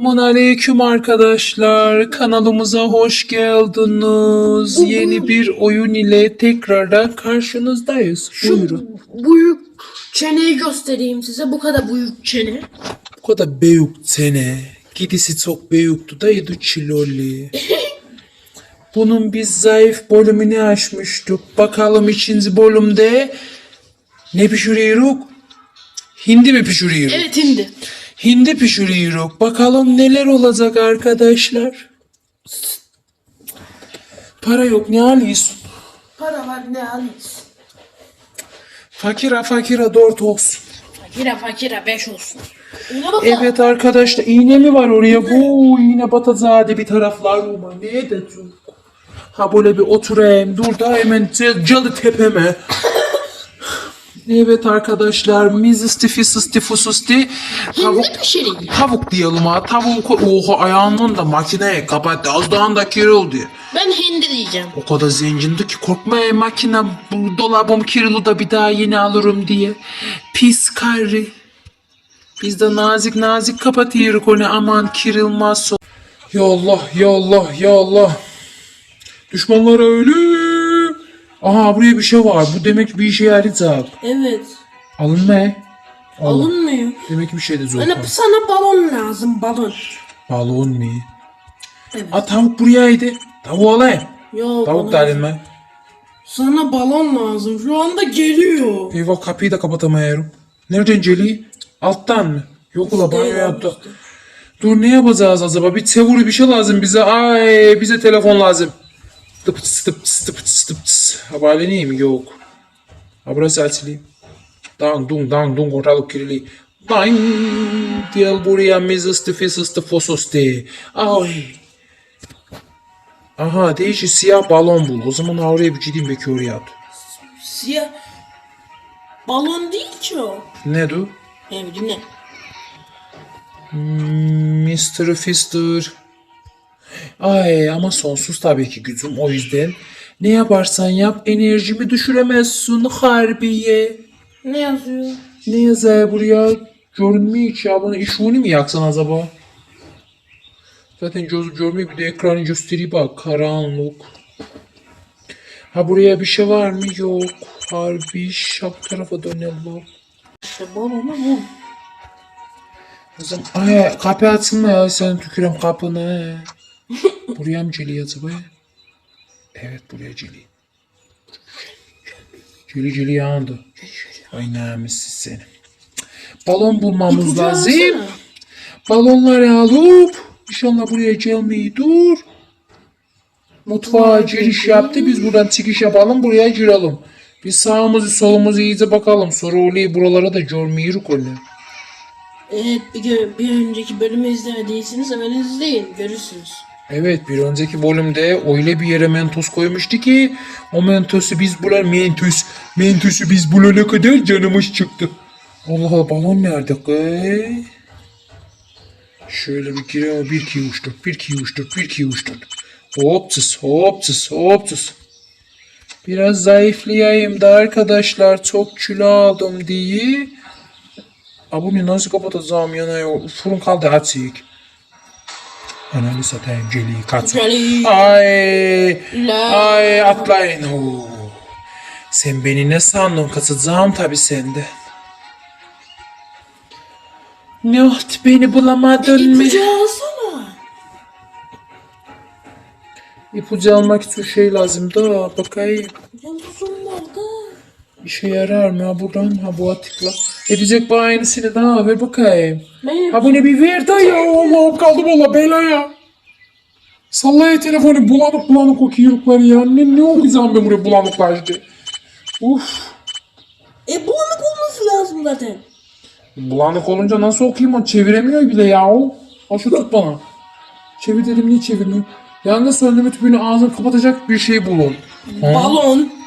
Selamun aleyküm arkadaşlar. Kanalımıza hoş geldiniz. Yeni bir oyun ile tekrardan karşınızdayız. Buyurun. Büyük çeneyi göstereyim size. Bu kadar büyük çene. Bu kadar büyük sene. Gidisi çok büyüktü da yedi çiloli. Bunun biz zayıf bölümünü açmıştık. Bakalım ikinci bölümde ne pişiriyoruz? Hindi mi pişiriyoruz? Evet hindi. Hindi pişiriyoruz. Bakalım neler olacak arkadaşlar. Para yok ne alıyorsun? Para var ne alırız. Fakira fakira dört olsun. Fakire fakire beş olsun. Evet arkadaşlar iğne mi var oraya? Bu iğne batacağdı bir taraflar ama ne de çok. Ha böyle bir oturayım dur da hemen calı tepeme. Evet arkadaşlar mizistifi sıstifu susti tavuk, Hindi pişireyim. tavuk diyelim ha tavuk oha ayağının da makineye kapattı az daha da kiroldu. Ben hindi diyeceğim. O kadar zengindi ki korkma makine bu dolabım kirli da bir daha yeni alırım diye. Pis karı. Biz de nazik nazik kapatıyoruz onu aman kırılmaz. Ya Allah ya Allah ya Allah. Düşmanlara ölüm. Aha buraya bir şey var. Bu demek bir işe yarayacak. Evet. Alın ne? Alın. Alınmıyor. Demek ki bir şey de zor. Bana sana balon lazım balon. Balon mu? Evet. Aa tavuk burayaydı. Tavuğu alayım. Yok Tavuk da alayım ben. Sana balon lazım. Şu anda geliyor. Eyvah kapıyı da kapatamıyorum. Nereden geliyor? Alttan mı? Yok ula banyo yaptı. Dur ne yapacağız acaba? Bir tevuri bir şey lazım bize. Ay bize telefon lazım. Tıp tıs tıp tıs tıp tıs tıp tıs. Haberleneyim? Yok. Ha burası. Dang dung dang dung ortalık kirli. Dang gel buraya mizıstı fısıstı fososti. Ay. Aha değişik siyah balon bul. O zaman oraya bir gideyim belki oraya at. Siyah. Balon değil ki o. Ne du? Evet dinle. Mr. Fister. Ay ama sonsuz tabii ki gücüm o yüzden. Ne yaparsan yap enerjimi düşüremezsin harbiye. Ne yazıyor? Ne yazar buraya? Görünmüyor hiç ya. Bana işuni mi yaksan acaba? Zaten göz görmüyor bir de ekranı gösteriyor bak. Karanlık. Ha buraya bir şey var mı? Yok. Harbi şap tarafa dönelim. İşte balonu bu. O zaman ay kapı açılma ya sen tükürem kapını. Buraya mı cili acaba? Evet buraya cili. Cili cili yandı. Ay namussuz seni. Balon bulmamız İpucu lazım. alsana. Balonları alıp inşallah buraya gelmeyi dur. Mutfağa giriş yaptı. Biz buradan çıkış yapalım. Buraya girelim. Biz sağımızı solumuzu iyice bakalım. Sonra orayı buralara da görmeyiz onu. Evet bir, bir önceki bölümü izlemediyseniz hemen izleyin görürsünüz. Evet bir önceki bölümde öyle bir yere mentos koymuştu ki o mentosu biz bulan mentos mentosu biz bulana kadar canımız çıktı. Allah balon nerede kız? Şöyle bir girelim. Bir iki üç dört bir iki üç dört bir iki üç dört. Hopsız hopsız hopsız. Biraz zayıflayayım da arkadaşlar çok kilo aldım diye. Abone nasıl kapatacağım yanıyor. Fırın kaldı açık. Ananı satayım Celi kaç. Ay. La. Ay atlayın. Oo. Sen beni ne sandın? Kaçacağım tabi sende. Ne oldu beni bulamadın mı? İpucu alsana. İpucu almak için şey lazım da bakayım. Yıldızım? İşe yarar mı ha buradan? Ha bu tıkla. Edecek bana aynısını daha ver bakayım. Ne? Ha bu ne bir ver da ya Allah'ım kaldım valla belaya. Sallaya telefonu bulanık bulanık okuyorlar ya. Ne, ne okuyacağım ben buraya bulanıklar işte. Uf. E bulanık olması lazım zaten. Bulanık olunca nasıl okuyayım o çeviremiyor bile ya o. Al şu tut bana. Çevir dedim niye çevirmiyor? Yangın söndürme tüpünü ağzını kapatacak bir şey bulun. Ha? Balon.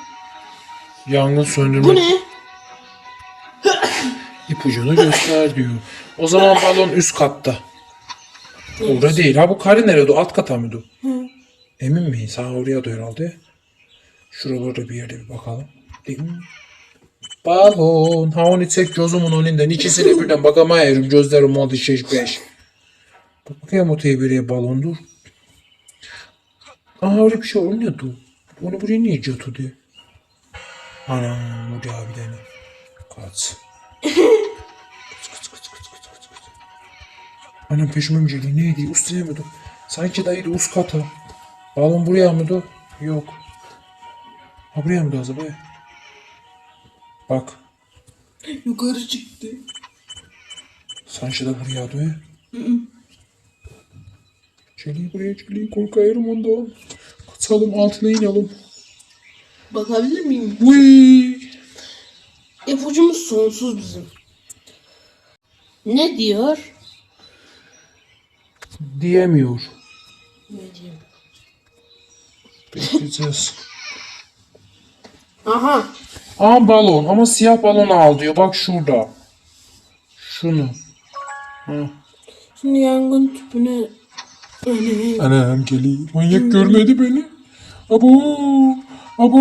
Yangın söndürme Bu ne? ipucunu göster diyor. O zaman balon üst katta. Orada değil. Ha bu kare nerede? Alt kata mıydı? o? Emin miyiz? Ha oraya da herhalde. Şuralarda bir yerde bir bakalım. Değil mi? Balon. Ha onu çek gözümün önünden. İkisini birden bakamayırım. Gözlerim oldu şiş beş. Bak bakayım o bire balon dur. Aa öyle bir şey olmuyordu. Onu buraya niye götürdü? Anam bu da bir tane. Kaç. Kaç kaç kaç kaç kaç kaç kaç. Anam peşimim geliyor. Neydi? Mi dur? Sanki dayıydı üst kata. Balon buraya mı dur? Yok. Ha buraya mı dur acaba? Bak. Yukarı çıktı. Sanki de buraya dur. Çeliği buraya çeliği korkuyorum ondan. Kaçalım altına inelim. Bakabilir miyim? Uy. İpucumuz sonsuz bizim. Ne diyor? Diyemiyor. Ne diyor? Bekleyeceğiz. Aha. Aa balon ama siyah balonu al diyor. Bak şurada. Şunu. Hı. Şimdi yangın tüpüne. Anam geliyor. Manyak görmedi beni. Abo. Abo.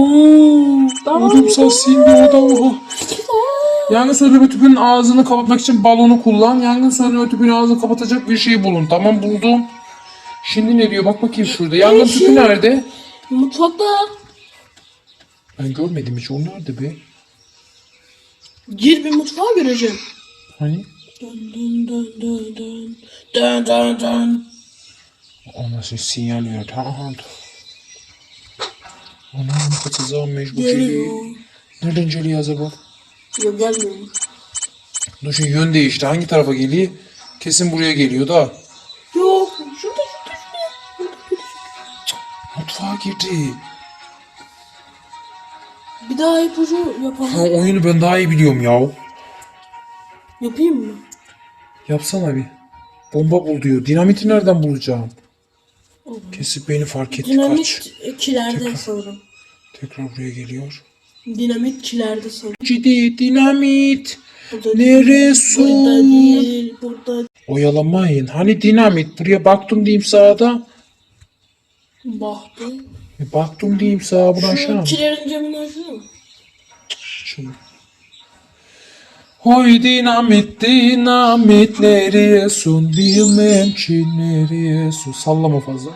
Odum sasindi odam. Yangın söndürme tüpünün ağzını kapatmak için balonu kullan. Yangın söndürme tüpünün ağzını kapatacak bir şey bulun. Tamam buldum. Şimdi ne diyor? Bak bakayım şurada. Yangın tüpü nerede? Mutfakta Ben görmedim hiç. O nerede be? gir bir mutfağa göreceğim. Hani? Dön dön dön dön dön. Dön dön dön. O nasıl sinyal verdi? Aha. Anam kaçacağım mecbur Geliyor. Nereden geliyor acaba? Yok gelmiyor. Dur şimdi yön değişti. Hangi tarafa geliyor? Kesin buraya geliyor da. Yok. Şurada şurada şurada. Mutfağa girdi. Bir daha ipucu yapalım. Ha, oyunu ben daha iyi biliyorum ya. Yapayım mı? Yapsana bir. Bomba bul diyor. Dinamiti nereden bulacağım? Kesip beni fark etti kaç. Dinamit kilerde sanırım. Tekrar buraya geliyor. Dinamit kilerde sanırım. Ciddi dinamit. Burada Neresun? Burada değil. Burada Oyalamayın. Hani dinamit? Buraya baktım diyeyim sağda. bahtı. E, baktım diyeyim sağa bunu aşağı Şu mı? kilerin camını mı? Şimdi. Hoy dinamit dinamit nereye sun bilmem ki nereye sun sallama fazla.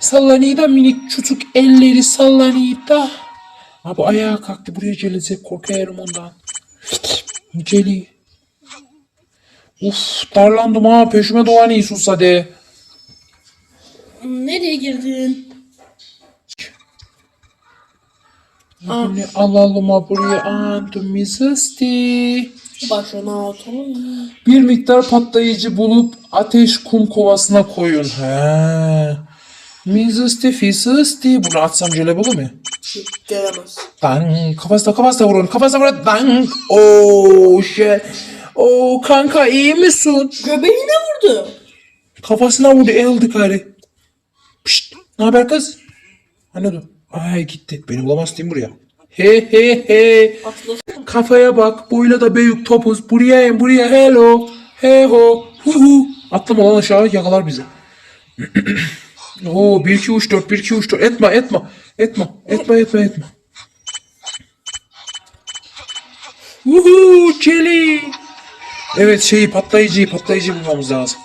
Sallanida minik çocuk elleri sallanida. Ha bu ayağa kalktı buraya gelecek korkuyorum ondan. Geli. Uf darlandım ha peşime doğan İsus hadi. Nereye girdin? Ne alalım buraya antumizasti. Başına atalım. Bir miktar patlayıcı bulup ateş kum kovasına koyun. He. Mizısti fisısti. Bunu atsam şöyle olur mu? Gelemez. Dan kafasına kafasına vurun. Kafasına vurun. Dan. Oo şey. Oo kanka iyi misin? Göbeğine vurdu. Kafasına vurdu. Eldi gari. Pişt. Ne haber kız? Dur. Ay gitti. Beni bulamaz değil mi buraya? He he he. Kafaya bak. Boyla da büyük topuz. Buraya in buraya. Hello. He ho. Hu hu. Atlama lan aşağı yakalar bizi. Oo 1 2 3 4 1 2 3 4 etme etme etme etme etme etme. Uhu çeli. Evet şeyi patlayıcıyı patlayıcı bulmamız lazım.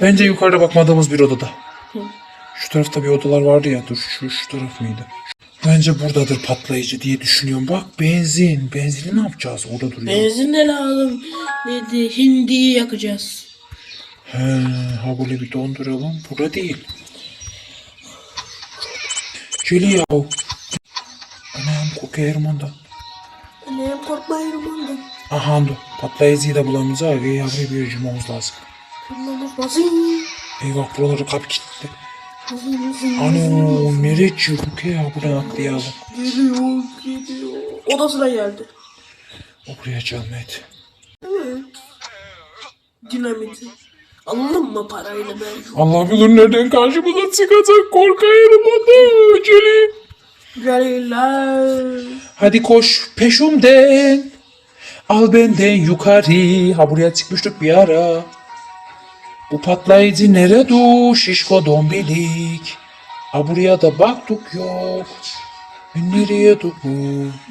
Bence yukarıda bakmadığımız bir odada. Şu tarafta bir odalar vardı ya dur şu şu taraf mıydı? Bence buradadır patlayıcı diye düşünüyorum. Bak benzin. Benzini ne yapacağız? Orada duruyor. Benzin de lazım. Dedi hindiyi yakacağız. He, ha böyle bir donduralım. Burada değil. Çeli ya. Anam kokuyorum ondan. Annem korkmayın ondan. Aha dur. Patlayıcıyı da var. Ve yavruya bir yürümemiz lazım. Kullanır basın. Eyvah buraları kapı kilitli. Ano nereye çıktık ya? Buradan atlayalım. Geliyor geliyor. Odasına geldi. O buraya gelmedi. Evet. Dinamiti. Alalım mı parayla ben? Allah bilir nereden karşımıza çıkacak. Korkuyorum ondan. Çeli. Geliyorlar. Hadi koş peşimden. Al benden yukarı. Ha buraya çıkmıştık bir ara. Bu patlayıcı nerede? Şişko dombilik. Ha buraya da baktık yok. E, Nereye dur bu?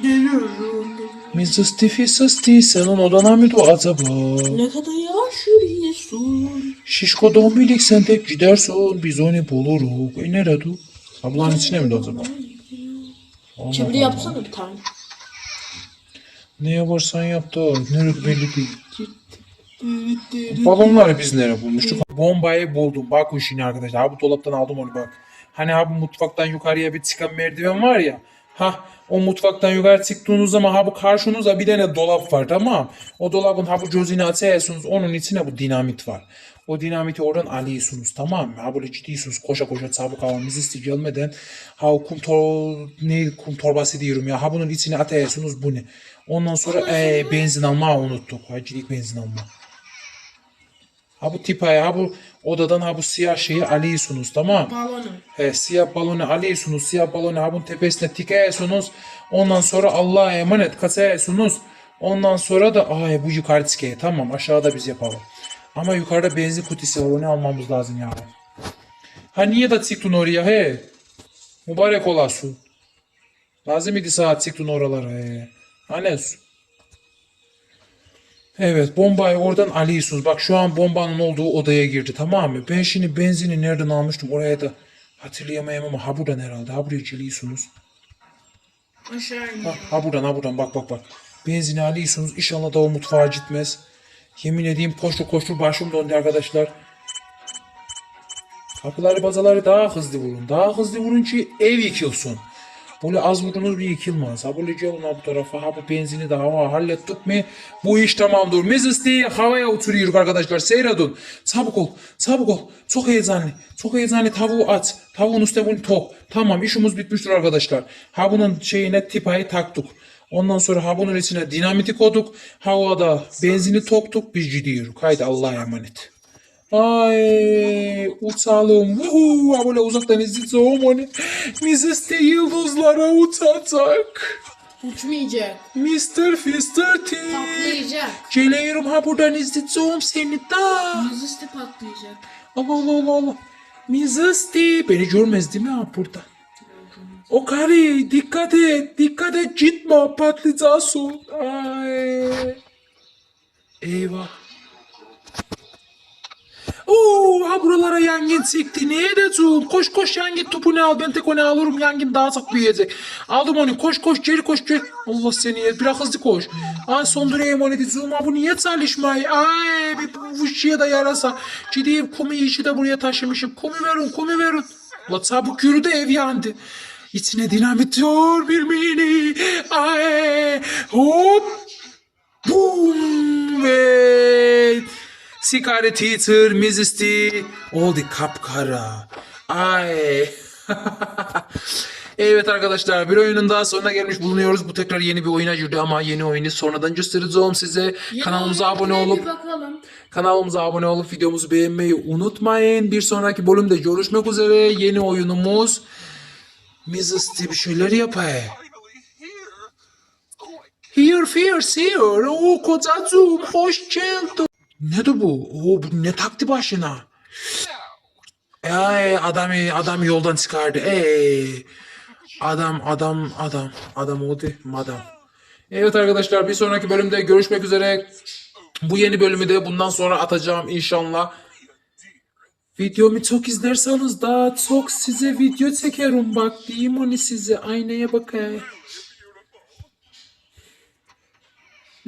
Geliyorum. Mrs. Tiffy Sisti senin odana mı du acaba? Ne kadar yavaş yürüyorsun. Şişko dombilik sen tek gidersin biz onu buluruz. E nerede du? Ablanın içine mi du acaba? Çeviri yapsana bir tane. Ne yaparsan yap da nerede belli değil. Balonları biz nereye bulmuştuk? Bombayı buldum. Bak o şimdi arkadaşlar. Ha bu dolaptan aldım onu bak. Hani ha bu mutfaktan yukarıya bir çıkan merdiven var ya. Ha o mutfaktan yukarı çıktığınız zaman ha bu karşınızda bir tane dolap var tamam. O dolabın ha bu gözünü açıyorsunuz onun içine bu dinamit var. O dinamiti oradan alıyorsunuz tamam mı? Ha böyle ciddiysiniz koşa koşa çabuk havamız isti gelmeden ha o kum, tor ne kum torbası diyorum ya ha bunun içine atıyorsunuz bu ne? Ondan sonra ee, benzin alma unuttuk. Hacılık benzin alma. Ha bu tipaya ha bu odadan ha bu siyah şeyi alıyorsunuz tamam. Balonu. He, siyah balonu alıyorsunuz. Siyah balonu ha bunun tepesine tıkıyorsunuz. Ondan sonra Allah'a emanet kasıyorsunuz. Ondan sonra da ay bu yukarı çıkıyor. Tamam aşağıda biz yapalım. Ama yukarıda benzin kutusu var. Onu almamız lazım yani. Ha niye de çıktın oraya he? Mübarek olasın. Lazım idi saat çıktın oralara he. Hani su? Evet bombayı oradan alıyorsunuz. Bak şu an bombanın olduğu odaya girdi tamam mı? Ben şimdi benzini nereden almıştım oraya da hatırlayamayayım ama ha buradan herhalde. Ha buraya geliyorsunuz. Ha, ha buradan ha buradan bak bak bak. Benzini alıyorsunuz. İnşallah da o mutfağa gitmez. Yemin edeyim koştur koştur başım döndü arkadaşlar. Kapıları bazaları daha hızlı vurun. Daha hızlı vurun ki ev yıkılsın. Böyle az vurunuz bir yıkılmaz. Ha böyle gelin bu tarafa. Ha bu benzini de hava hallettik mi? Bu iş tamamdır. T havaya uçuruyoruz arkadaşlar. Seyredin. Çabuk ol. Çabuk ol. Çok heyecanlı. Çok heyecanlı. Tavuğu at. Tavuğun üstüne bunu tok. Tamam işimiz bitmiştir arkadaşlar. Ha bunun şeyine tipayı taktık. Ondan sonra ha bunun içine dinamiti koyduk. Havada benzini toktuk. Biz gidiyoruz. Haydi Allah'a emanet. Ay uçalım. Vuhu, ha böyle uzaktan izleyeceğim onu. Mrs. T yıldızlara uçacak. Uçmayacak. Mr. Fister T. Patlayacak. Geliyorum ha buradan izleyeceğim seni da. Yüzüstü patlayacak. Allah Allah Allah Allah. Mrs. Beni görmez değil mi ha burada? O karı dikkat et. Dikkat et gitme patlayacaksın. Ay. Eyvah. Oo, ha buralara yangın çıktı. Ne edeceğim? Koş koş yangın topunu al. Ben tek onu alırım. Yangın daha çok büyüyecek. Aldım onu. Koş koş geri koş geri. Allah seni yer. Biraz hızlı koş. Ay sondurayım onu edeceğim. Ha bu niye çalışmay? Ay bir bu fışıya da yarasa. Gideyim kumu işi de buraya taşımışım. Kumu verin kumu verin. La çabuk yürü de ev yandı. İçine dinamit diyor bir mini. Ay hop. Sigara teacher, Mrs. T oldu kapkara. Ay. evet arkadaşlar bir oyunun daha sonuna gelmiş bulunuyoruz. Bu tekrar yeni bir oyuna girdi ama yeni oyunu sonradan göstereceğim size. Kanalımıza abone olup kanalımıza abone olup videomuzu beğenmeyi unutmayın. Bir sonraki bölümde görüşmek üzere. Yeni oyunumuz Mrs. T bir şeyler yapay. Here, fear, here. Oo kocacığım hoş geldin. Ne de bu? Oo bu ne taktı başına? Ay adamı adam yoldan çıkardı. Ey. Adam adam adam adam oldu madam. Evet arkadaşlar bir sonraki bölümde görüşmek üzere. Bu yeni bölümü de bundan sonra atacağım inşallah. Videomu çok izlerseniz daha çok size video çekerim bak diyeyim onu size aynaya bakayım.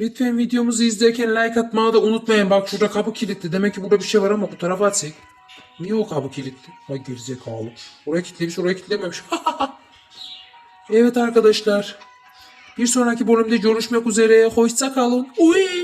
Lütfen videomuzu izlerken like atmayı da unutmayın. Bak şurada kapı kilitli. Demek ki burada bir şey var ama bu tarafa atsak. Niye o kapı kilitli? Bak gerizekalı. Oraya kilitlemiş, oraya kilitlememiş. evet arkadaşlar. Bir sonraki bölümde görüşmek üzere. Hoşça kalın. Uy!